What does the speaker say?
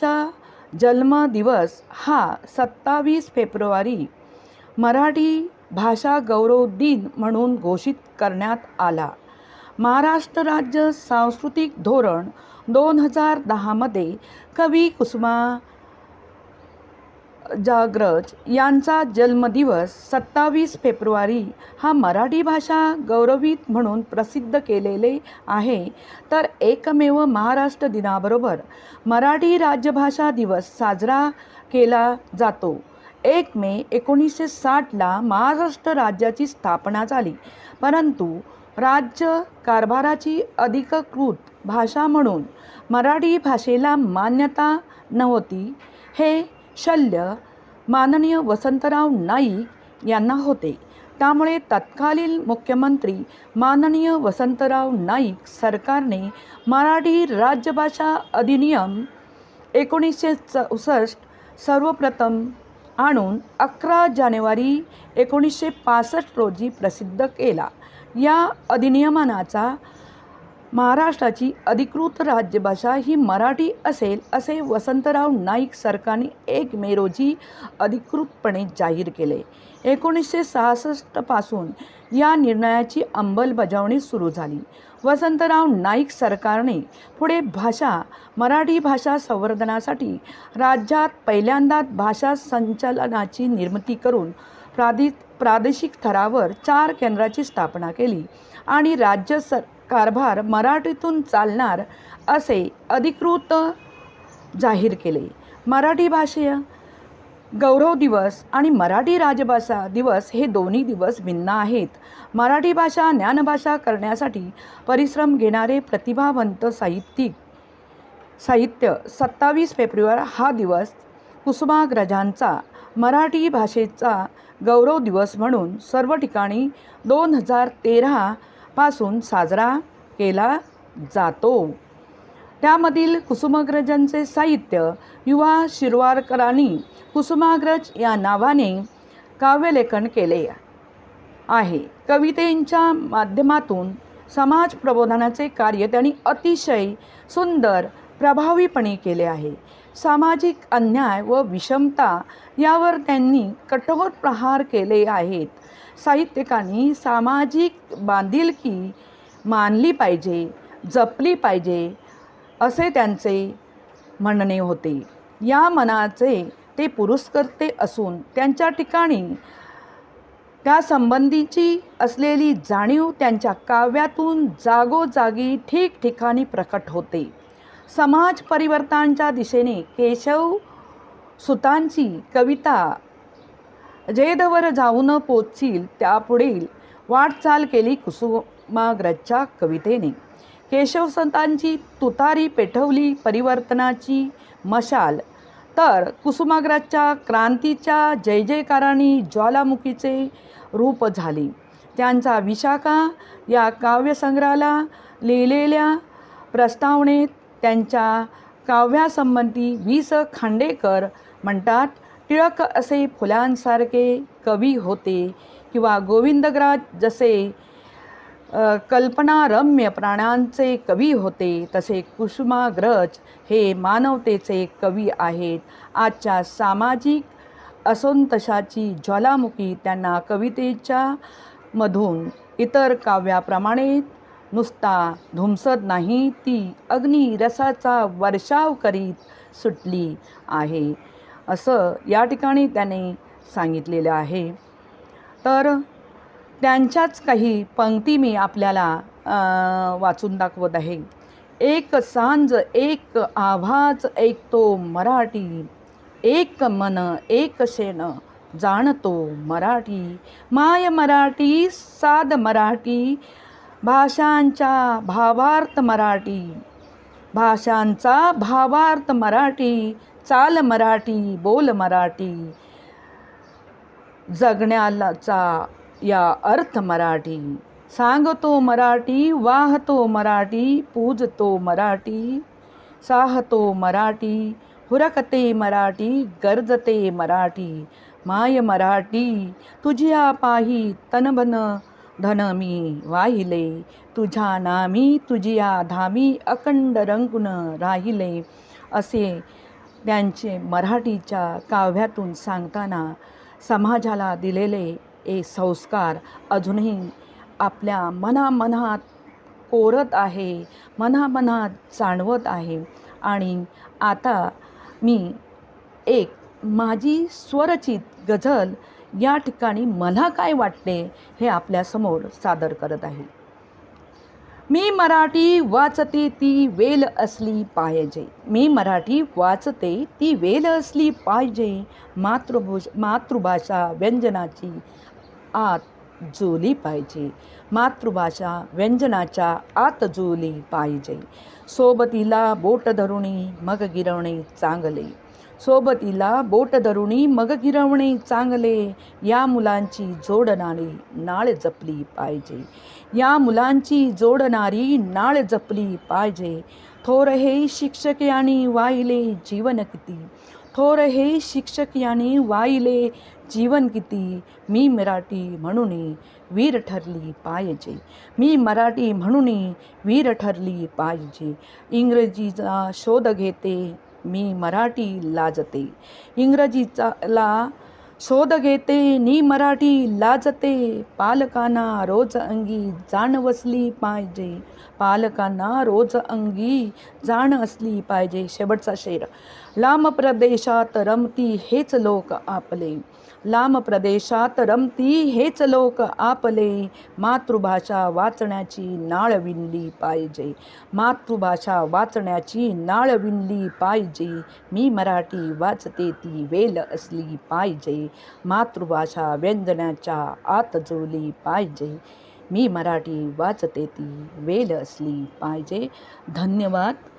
चा जन्मदिवस हा सत्तावीस फेब्रुवारी. मराठी भाषा गौरव दिन म्हणून घोषित करण्यात आला. महाराष्ट्र राज्य सांस्कृतिक धोरण दोन हजार दहामध्ये कवी कुसुमा जाग्रज यांचा जन्मदिवस सत्तावीस फेब्रुवारी हा मराठी भाषा गौरवित म्हणून प्रसिद्ध केलेले आहे. तर एकमेव महाराष्ट्र दिनाबरोबर मराठी राज्यभाषा दिवस साजरा केला जातो. एक मे एकोणीसशे साठला महाराष्ट्र राज्याची स्थापना झाली. परंतु राज्य कारभाराची अधिकृत भाषा म्हणून मराठी भाषेला मान्यता नव्हती. हे शल्य माननीय वसंतराव नाईक यांना होते. त्यामुळे तत्कालीन मुख्यमंत्री माननीय वसंतराव नाईक सरकारने मराठी राज्यभाषा अधिनियम एकोणीसशे चौसष्ट सर्वप्रथम आणून अकरा जानेवारी एकोणीसशे पासष्ट रोजी प्रसिद्ध केला. या अधिनियमनाचा महाराष्ट्राची अधिकृत राज्यभाषा ही मराठी असेल असे वसंतराव नाईक सरकारने एक मे रोजी अधिकृतपणे जाहीर केले. एकोणीसशे सहासष्टपासून या निर्णयाची अंमलबजावणी सुरू झाली. वसंतराव नाईक सरकारने पुढे भाषा मराठी भाषा संवर्धनासाठी राज्यात पहिल्यांदाच भाषा संचलनाची निर्मिती करून प्रादि प्रादेशिक थरावर चार केंद्राची स्थापना केली आणि राज्य सर कारभार मराठीतून चालणार असे अधिकृत जाहीर केले. मराठी भाषीय गौरव दिवस आणि मराठी राजभाषा दिवस हे दोन्ही दिवस भिन्न आहेत. मराठी भाषा ज्ञानभाषा करण्यासाठी परिश्रम घेणारे प्रतिभावंत साहित्यिक साहित्य सत्तावीस फेब्रुवारी हा दिवस कुसुमाग्रजांचा मराठी भाषेचा गौरव दिवस म्हणून सर्व ठिकाणी दोन हजार तेरा पासून साजरा केला जातो. त्यामधील कुसुमाग्रजांचे साहित्य युवा शिरवारकरांनी कुसुमाग्रज या नावाने काव्यलेखन केले आहे. कवितेंच्या माध्यमातून समाज प्रबोधनाचे कार्य त्यांनी अतिशय सुंदर प्रभावीपणे केले आहे. सामाजिक अन्याय व विषमता यावर त्यांनी कठोर प्रहार केले आहेत. साहित्यिकांनी सामाजिक बांधिलकी मानली पाहिजे जपली पाहिजे असे त्यांचे म्हणणे होते. या मनाचे ते पुरस्कर्ते असून त्यांच्या ठिकाणी त्या संबंधीची असलेली जाणीव त्यांच्या काव्यातून जागोजागी ठिकठिकाणी प्रकट होते. समाज परिवर्तनाच्या दिशेने केशव सुतांची कविता जेदवर जाऊन पोचील त्यापुढील वाटचाल केली कुसुमाग्रजच्या कवितेने. केशवसंतांची तुतारी पेठवली परिवर्तनाची मशाल. तर कुसुमाग्रजच्या क्रांतीच्या जय जयकारांनी ज्वालामुखीचे रूप झाले. त्यांचा विशाखा या काव्यसंग्रहाला लिहिलेल्या प्रस्तावनेत त्यांच्या काव्यासंबंधी वि स खांडेकर म्हणतात टिळक असे फुलांसारखे कवी होते किंवा गोविंदग्राज जसे कल्पनारम्य प्राण्यांचे कवी होते तसे कुसुमाग्रज हे मानवतेचे कवी आहेत. आजच्या सामाजिक असंतशाची ज्वालामुखी त्यांना कवितेच्या मधून इतर काव्याप्रमाणे नुसता धुमसत नाही ती अग्निरसाचा वर्षाव करीत सुटली आहे. असं या ठिकाणी त्याने सांगितलेलं आहे. तर त्यांच्याच काही पंक्ती मी आपल्याला वाचून दाखवत आहे. एक सांज एक आवाज ऐकतो मराठी. एक मन एक शेण जाणतो मराठी. माय मराठी साध मराठी. भाषांचा भावार्थ मराठी. भाषांचा भावार्थ मराठी. चाल मराठी बोल मराठी. जगण्याचा या अर्थ मराठी. सांगतो मराठी वाहतो मराठी पूजतो मराठी. साहतो मराठी हुरकते मराठी गरजते मराठी. माय मराठी तुझ्या पाही तनबन धन मी वाहिले. तुझ्या नामी तुझिया धामी अखंड रंगून राहिले. असे त्यांचे मराठीच्या काव्यातून सांगताना समाजाला दिलेले हे संस्कार अजूनही आपल्या मनामनात कोरत आहे मनामनात जाणवत आहे. आणि आता मी एक माझी स्वरचित गझल या ठिकाणी मला काय वाटते हे आपल्यासमोर सादर करत आहे. मी मराठी वाचते ती वेल असली पाहिजे. मी मराठी वाचते ती वेल असली पाहिजे. मातृभूष मातृभाषा व्यंजनाची आत जुली पाहिजे. मातृभाषा व्यंजनाच्या आत जुली पाहिजे. सोबतीला बोट धरुणी मग गिरवणे चांगले. सोबतीला बोट धरुणी मग गिरवणे चांगले. या मुलांची जोडणारी नाळ जपली पाहिजे. या मुलांची जोडणारी नाळ जपली पाहिजे. थोर हे शिक्षक यांनी वाहिले जीवन किती. थोर हे शिक्षक यांनी वाहिले जीवन किती. मी मराठी म्हणून वीर ठरली पाहिजे. मी मराठी म्हणून वीर ठरली पाहिजे. इंग्रजीचा शोध घेते मी मराठी लाजते. इंग्रजीचा ला शोध घेते नी मराठी लाजते पालकांना रोज अंगी जाण वसली पाहिजे पालकांना रोज अंगी जाण असली पाहिजे शेवटचा शेर लांब प्रदेशात रमती हेच लोक आपले लांब प्रदेशात रमती हेच लोक आपले मातृभाषा वाचण्याची नाळ विणली पाहिजे मातृभाषा वाचण्याची नाळ विणली पाहिजे मी मराठी वाचते ती वेल असली पाहिजे मातृभाषा व्यंजनाच्या आत जुळली पाहिजे. मी मराठी वाचते ती वेल असली पाहिजे. धन्यवाद.